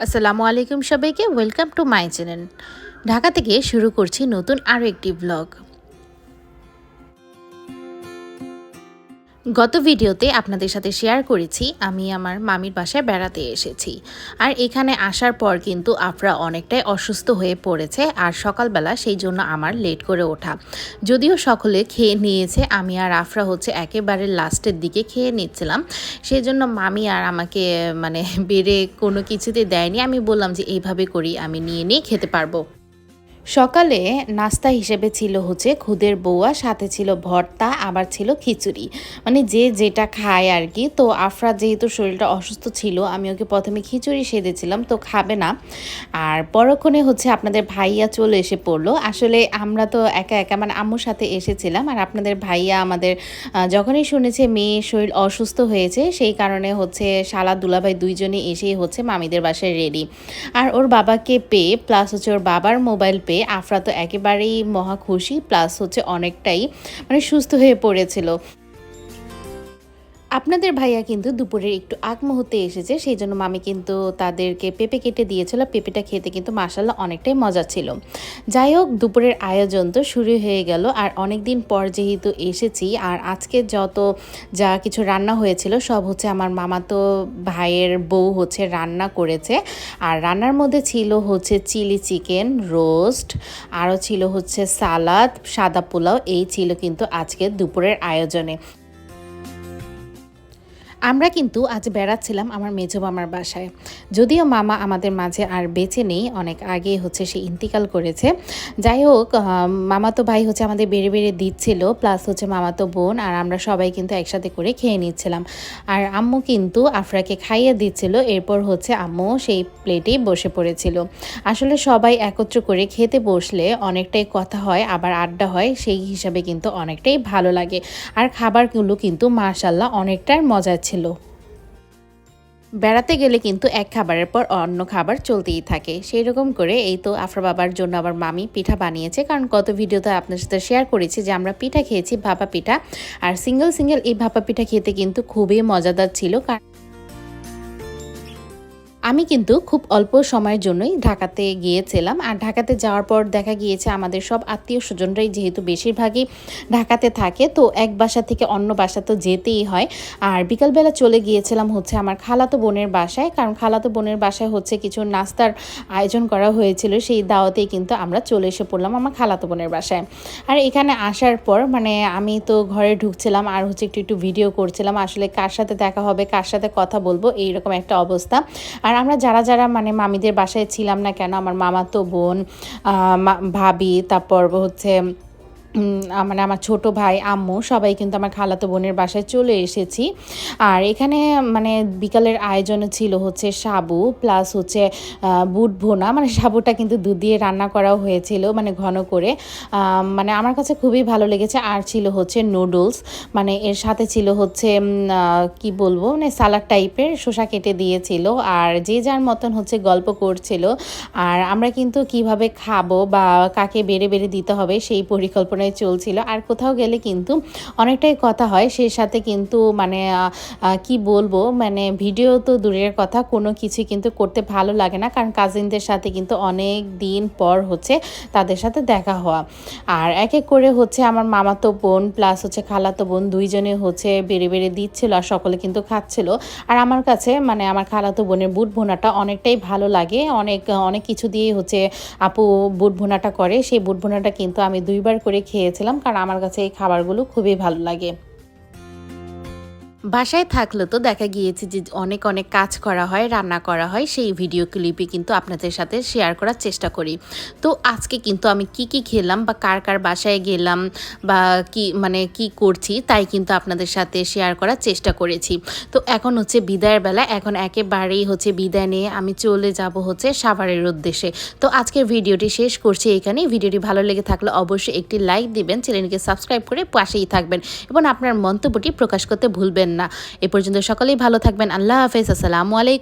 আসসালামু আলাইকুম সবাইকে welcome to my channel Dhaka থেকে শুরু করছি নতুন আরও একটি ব্লগ গত ভিডিওতে আপনাদের সাথে শেয়ার করেছি, আমি আমার মামির বাসায় বেড়াতে এসেছি। আর এখানে আসার পর কিন্তু আফরা অনেকটাই অসুস্থ হয়ে পড়েছে আর সকালবেলা সেই জন্য আমার লেট করে ওঠা। যদিও সকলে খেয়ে নিয়েছে, আমি আর আফরা হচ্ছে একেবারে লাস্টের দিকে খেয়ে নিচ্ছিলাম। সেই জন্য মামি আর আমাকে মানে বেড়ে কোনো কিছুতে দেয়নি। আমি বললাম যে, এইভাবে করি, আমি নিয়ে নিয়ে খেতে পারব। সকালে নাস্তা হিসেবে ছিল হচ্ছে খুদের বউয়া সাথে ছিল ভর্তা, আবার ছিল খিচুড়ি। মানে যে যেটা খায় আর কি তো আফরা যেহেতু শরীরটা অসুস্থ ছিল, আমি ওকে প্রথমে খিচুড়ি সেধেছিলাম তো খাবে না। আর পরক্ষণে হচ্ছে আপনাদের ভাইয়া চলে এসে পড়ল। আসলে আমরা তো একা একা মানে আম্মুর সাথে এসেছিলাম। আর আপনাদের ভাইয়া আমাদের যখনই শুনেছে মেয়ে শরীর অসুস্থ হয়েছে, সেই কারণে হচ্ছে শালা দুলাভাই দুইজনে এসেই হচ্ছে মামিদের বাসায় রেডি আর ওর বাবাকে পেয়ে প্লাস হচ্ছে ওর বাবার মোবাইল পেয়ে আফরা তো একেবারেই মহা খুশি প্লাস হচ্ছে অনেকটাই মানে সুস্থ হয়ে পড়েছিল। আপনাদের ভাইয়া কিন্তু দুপুরের একটু আগ মুহূর্তে এসেছে, সেই জন্য মামি কিন্তু তাদেরকে পেঁপে কেটে দিয়েছিল। পেঁপেটা খেতে কিন্তু মাসাল্লাহ অনেকটাই মজা ছিল। যাই হোক, দুপুরের আয়োজন তো শুরু হয়ে গেল। আর অনেক দিন পর যেহেতু এসেছি, আর আজকে যত যা কিছু রান্না হয়েছিল, সব হচ্ছে আমার মামাতো ভাইয়ের বউ হচ্ছে রান্না করেছে। আর রান্নার মধ্যে ছিল হচ্ছে চিলি চিকেন রোস্ট, আরও ছিল হচ্ছে সালাদ, সাদা পোলাও, এই ছিল কিন্তু আজকে দুপুরের আয়োজনে। আমরা কিন্তু আজ বেড়াচ্ছিলাম আমার মেজো মামার বাসায়। যদিও মামা আমাদের মাঝে আর বেঁচে নেই, অনেক আগে হচ্ছে সে ইন্তিকাল করেছে। যাই হোক মামা তো ভাই হচ্ছে আমাদের বেড়ে বেড়ে দিচ্ছিল প্লাস হচ্ছে মামাতো বোন, আর আমরা সবাই কিন্তু একসাথে করে খেয়ে নিচ্ছিলাম। আর আম্মু কিন্তু আফরাকে খাইয়ে দিচ্ছিল, এরপর হচ্ছে আম্মু সেই প্লেটেই বসে পড়েছিল। আসলে সবাই একত্র করে খেতে বসলে অনেকটাই কথা হয়, আবার আড্ডা হয়, সেই হিসাবে কিন্তু অনেকটাই ভালো লাগে। আর খাবারগুলো কিন্তু মাশাল্লাহ অনেকটাই মজার ছিল। বেড়াতে গেলে কিন্তু এক খাবারের পর অন্য খাবার চলতেই থাকে। সেই রকম করে এই তো আফরা বাবার জন্য আবার মামি পিঠা বানিয়েছে। কারণ গত ভিডিওতে আপনার সাথে শেয়ার করেছি যে আমরা পিঠা খেয়েছি ভাপা পিঠা। আর সিঙ্গেল সিঙ্গেল এই ভাপা পিঠা খেতে কিন্তু খুবই মজাদার ছিল। কারণ আমি কিন্তু খুব অল্প সময়ের জন্যই ঢাকাতে গিয়েছিলাম। আর ঢাকাতে যাওয়ার পর দেখা গিয়েছে আমাদের সব আত্মীয় স্বজনরাই যেহেতু বেশিরভাগই ঢাকাতে থাকে, তো এক বাসা থেকে অন্য বাসা তো যেতেই হয়। আর বিকালবেলা চলে গিয়েছিলাম হচ্ছে আমার খালাতো বোনের বাসায়, কারণ খালাতো বোনের বাসায় হচ্ছে কিছু নাস্তার আয়োজন করা হয়েছিল, সেই দাওয়াতেই কিন্তু আমরা চলে এসে পড়লাম আমার খালাতো বোনের বাসায়। আর এখানে আসার পর মানে আমি তো ঘরে ঢুকছিলাম, আর হচ্ছে একটু একটু ভিডিও করছিলাম, আসলে কার সাথে দেখা হবে, কার সাথে কথা বলব, এইরকম একটা অবস্থা। আর আমরা যারা যারা মানে মামিদের বাসায় ছিলাম না কেন, আমার মামাতো বোন মা- ভাবি, তারপর হচ্ছে মানে আমার ছোট ভাই, আম্মু সবাই কিন্তু আমার খালাতো বোনের বাসায় চলে এসেছি। আর এখানে মানে বিকালের আয়োজনে ছিল হচ্ছে সাবু প্লাস হচ্ছে বুট ভোনা। মানে সাবুটা কিন্তু দুধ দিয়ে রান্না করাও হয়েছিল মানে ঘন করে। মানে আমার কাছে খুবই ভালো লেগেছে। আর ছিল হচ্ছে নুডলস মানে এর সাথে ছিল হচ্ছে কি বলব? মানে সালাড টাইপের শসা কেটে দিয়েছিল। আর যে যার মতন হচ্ছে গল্প করছিল। আর আমরা কিন্তু কীভাবে খাব বা কাকে বেড়ে বেড়ে দিতে হবে সেই পরিকল্পনায় চলছিল। আর কোথাও গেলে কিন্তু অনেকটাই কথা হয়। সেই সাথে কিন্তু মানে কি বলব মানে ভিডিও তো দূরের কথা, কোনো কিছু কিন্তু করতে ভালো লাগে না। কারণ কাজিনদের সাথে কিন্তু অনেক দিন পর হচ্ছে তাদের সাথে দেখা হওয়া। আর এক এক করে হচ্ছে আমার মামাতো বোন প্লাস হচ্ছে খালাতো বোন দুইজনে হচ্ছে বেড়ে বেড়ে দিচ্ছিল আর সকলে কিন্তু খাচ্ছিল। আর আমার কাছে মানে আমার খালাতো বোনের বুট ভোনাটা অনেকটাই ভালো লাগে। অনেক অনেক কিছু দিয়েই হচ্ছে আপু বুট ভোনাটা করে। সেই বুট ভোনাটা কিন্তু আমি দুইবার করে খেয়েছিলাম কারণ আমার কাছে এই খাবারগুলো খুবই ভালো লাগে। বাসায় থাকলে তো দেখা গিয়েছে যে অনেক অনেক কাজ করা হয়, রান্না করা হয়। সেই ভিডিও ক্লিপই কিন্তু আপনাদের সাথে শেয়ার করার চেষ্টা করি। তো আজকে কিন্তু আমি কি কি খেলাম বা কার কার বাসায় গেলাম বা কি মানে কি করছি তাই কিন্তু আপনাদের সাথে শেয়ার করার চেষ্টা করেছি। তো এখন হচ্ছে বিদায়ের বেলা, এখন একেবারেই হচ্ছে বিদায় নিয়ে আমি চলে যাব হচ্ছে সাভারের উদ্দেশ্যে। তো আজকের ভিডিওটি শেষ করছি এখানে ভিডিওটি ভালো লেগে থাকলে অবশ্যই একটি লাইক দিবেন চ্যানেলকে সাবস্ক্রাইব করে পাশেই থাকবেন এবং আপনার মন্তব্যটি প্রকাশ করতে ভুলবেন না। এ পর্যন্ত সকলেই ভালো থাকবেন। আল্লাহ হাফেজ। আসসালামু আলাইকুম।